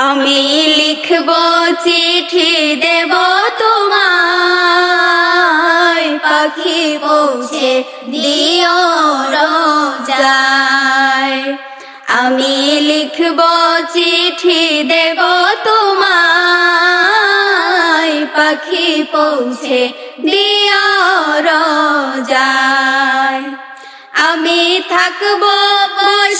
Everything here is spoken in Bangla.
আমি লিখব চিঠি দেব তোমায়। পাখি পৌঁছে দিও রোজায়। আমি লিখব চিঠি দেব তোমায়। পাখি পৌঁছে দিও রোজায়। আমি থাকব বসে